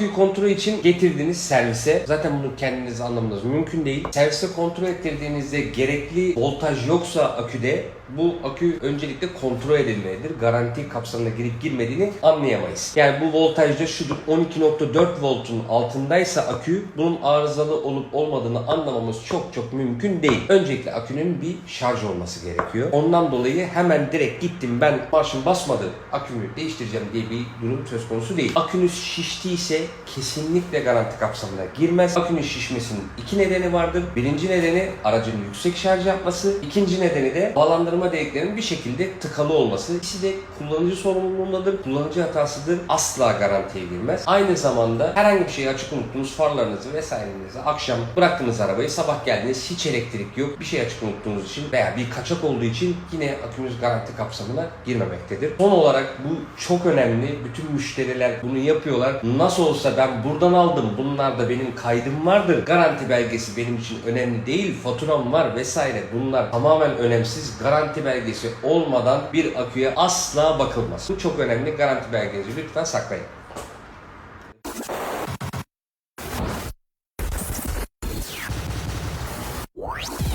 Aküyü kontrol için getirdiğiniz servise zaten bunu kendiniz anlamanız mümkün değil. Servise kontrol ettirdiğinizde gerekli voltaj yoksa aküde bu akü öncelikle kontrol edilmelidir. Garanti kapsamına girip girmediğini anlayamayız. Yani bu voltajda şudur 12.4 voltun altındaysa akü bunun arızalı olup olmadığını anlamamız çok çok mümkün değil. Öncelikle akünün bir şarj olması gerekiyor. Ondan dolayı hemen direkt gittim ben marşım basmadı akümü değiştireceğim diye bir durum söz konusu değil. Akünüz şiştiyse kesinlikle garanti kapsamına girmez. Akünün şişmesinin iki nedeni vardır. Birinci nedeni aracın yüksek şarj yapması. İkinci nedeni de bağlandırma deliklerinin bir şekilde tıkalı olması. İkisi de kullanıcı sorumluluğundadır. Kullanıcı hatasıdır. Asla garantiye girmez. Aynı zamanda herhangi bir şeyi açık unuttunuz farlarınızı vesairenizi akşam bıraktınız arabayı sabah geldiniz hiç elektrik yok bir şey açık unuttuğunuz için veya bir kaçak olduğu için yine akümüz garanti kapsamına girmemektedir. Son olarak bu çok önemli. Bütün müşteriler bunu yapıyorlar. Nasıl olsa ben buradan aldım. Bunlarda benim kaydım vardır. Garanti belgesi benim için önemli değil. Faturam var vesaire. Bunlar tamamen önemsiz. Garanti belgesi olmadan bir aküye asla bakılmaz. Bu çok önemli. Garanti belgenizi lütfen saklayın. What?